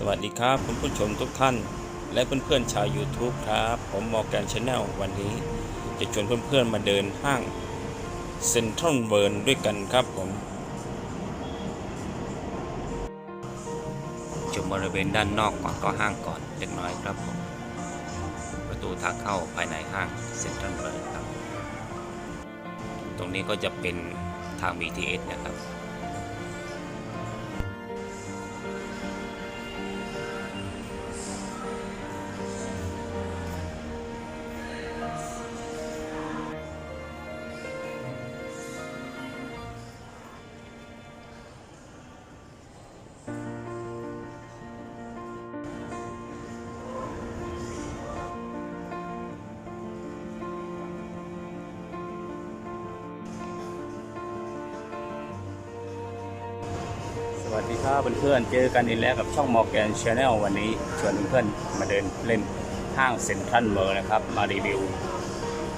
สวัสดีครับคุณผู้ชมทุกท่าน และเพื่อนๆชาว YouTube ครับ ผมมอร์แกนชาแนลวันนี้ จะชวนเพื่อนๆมาเดินห้างเซ็นทรัลเวิร์นด้วยกันครับผมชมบริเวณด้านนอกก่อนก็ห้างก่อนเล็กน้อยครับผม ประตูทางเข้าภายในห้างเซ็นทรัลเวิร์ครับ ตรงนี้ก็จะเป็นทาง BTS นะครับ ดีครับเพื่อนๆเจอกันอีกแล้วกับช่องมอร์แกนชาแนลวันนี้ชวนเพื่อนๆมาเดินเล่นห้างเซ็นทรัลเมอร์นะครับ มารีวิว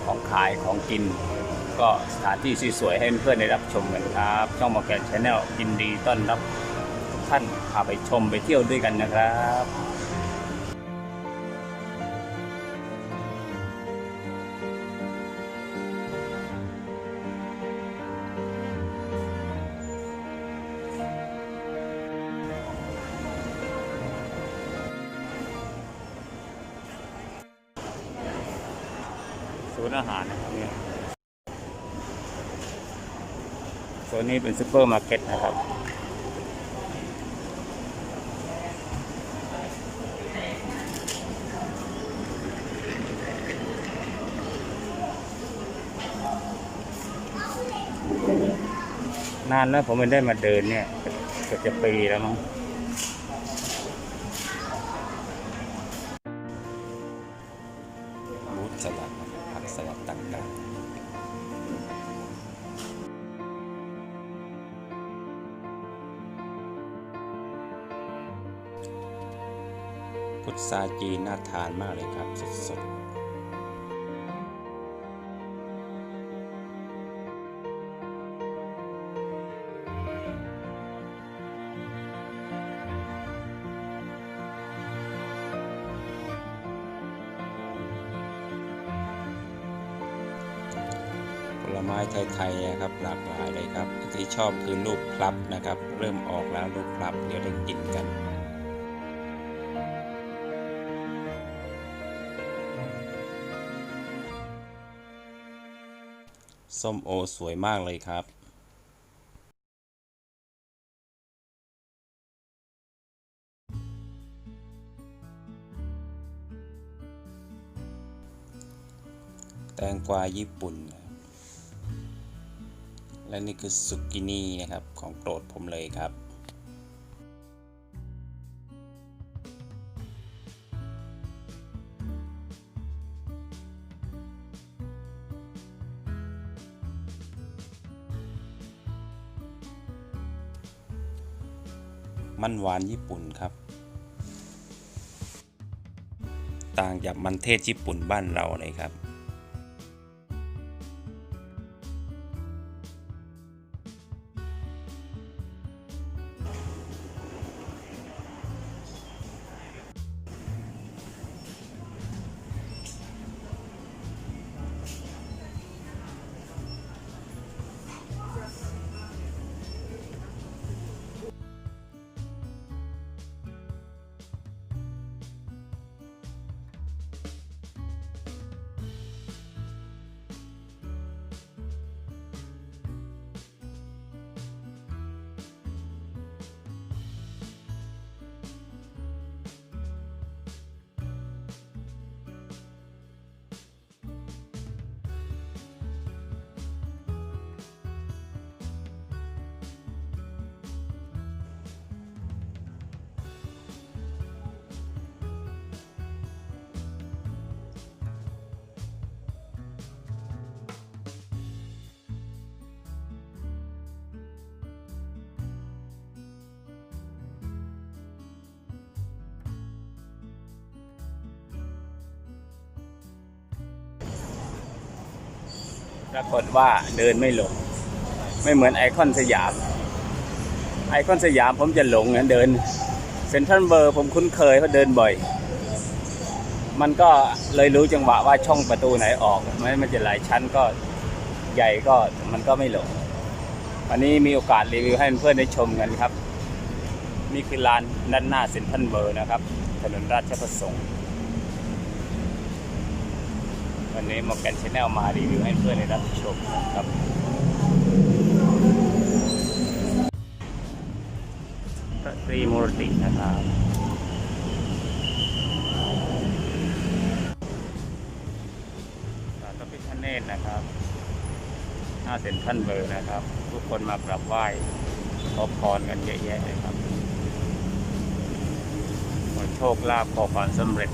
ของขายของกิน ก็สถานที่สวยๆให้เพื่อนๆได้รับชมกันครับ ช่องมอร์แกนชาแนลยินดีต้อนรับทุกท่านพาไปชมไปเที่ยวด้วยกันนะครับ ศูนย์อาหารนะครับเนี่ยโซนนี้เป็นซูเปอร์มาร์เก็ตนะครับนานแล้วผมไม่ได้มาเดินเนี่ยเกือบจะปีแล้วมั้ง พุทราจีนน่าทานมากเลยครับสดๆผลไม้ไทยๆนะครับหลากหลายเลยครับที่ชอบคือลูกพลับนะครับ เริ่มออกแล้วลูกพลับเดี๋ยวได้กินกัน ส้มโอสวยมากเลยครับแตงกวาญี่ปุ่น และนี่คือสุกินี่นะครับของโปรดผมเลยครับ มันหวานญี่ปุ่นครับ ต่างจากมันเทศญี่ปุ่นบ้านเราเลยครับ ปรากฏว่าเดินไม่หลง ไม่เหมือนไอคอนสยาม ไอคอนสยามผมจะหลงนะเดินเซนทรัลเบอร์ผมคุ้นเคยเพราะเดินบ่อย มันก็เลยรู้จังหวะว่าช่องประตูไหนออกมันมันจะหลายชั้นก็ใหญ่ก็มันก็ไม่หลงวันนี้มีโอกาสรีวิวให้เพื่อนๆได้ชมกันครับนี่คือลานด้านหน้าเซ็นทรัลเบอร์นะครับ ถนนราชประสงค์ วันนี้มอแกนชแนลมารีวิวให้เพื่อนได้รับชมครับ พระตรีมูรตินะครับ สารพระพิฆเนศนะครับหน้าเซ็นทรัลเบอร์นะครับ ทุกคนมากราบไหว้ขอพรกันเยอะแยะเลยครับขอโชคลาภขอความสำเร็จ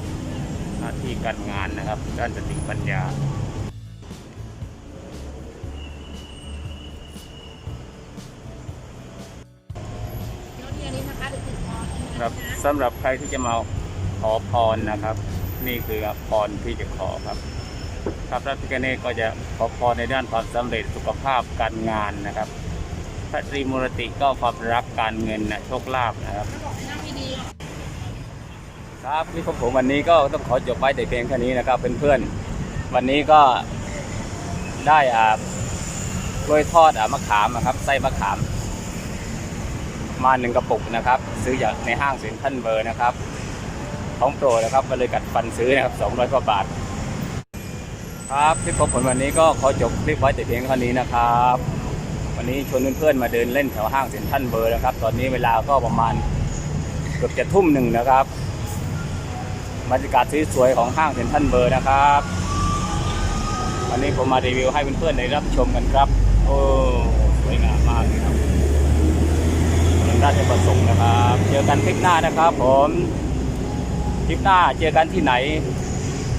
น้าที่การงานนะครับ ด้านสติปัญญาเดี๋ยวนี้นะคะเดี๋ยวติดคอครับสำหรับใครที่จะมาขอพรนะครับ นี่คือพรที่จะขอครับครับพระพิฆเนศก็จะขอพรในด้านความสำเร็จสุขภาพการงานนะครับ พระตรีมูรติก็ความรักการเงินนะโชคลาภนะครับ ถ้าบอกนั่งไม่ดี ครับนี่ผมผมวันนี้ก็ต้องขอจบไว้แต่เพียงแค่นี้นะครับเพื่อนๆวันนี้ก็ได้อ่ากล้วยทอดอ่ามะขามนะครับไส้มะขาม มาหนึ่งกระปุกนะครับ ซื้อจากในห้างเซ็นทรัลเบอร์นะครับของโปรนะครับก็เลยกัดฟันซื้อนะครับ200กว่าบาท ครับคลิปของผมวันนี้ก็ขอจบคลิปไว้แต่เพียงเท่านี้นะครับ วันนี้ชวนเพื่อนๆมาเดินเล่นแถวห้างเซ็นทรัลเบอร์นะครับ ตอนนี้เวลาก็ประมาณเกือบจะทุ่มหนึ่งนะครับ บรรยากาศสวยๆของห้างเซ็นทรัลเบอร์นะครับ วันนี้ผมมารีวิวให้เพื่อนๆได้รับชมกันครับ โอ้สวยงามมากเลยครับถนนราชประสงค์นะครับ เจอกันคลิปหน้านะครับ ผมคลิปหน้าเจอกันที่ไหน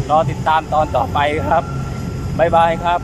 รอติดตามตอนต่อไปครับบ๊ายบายครับ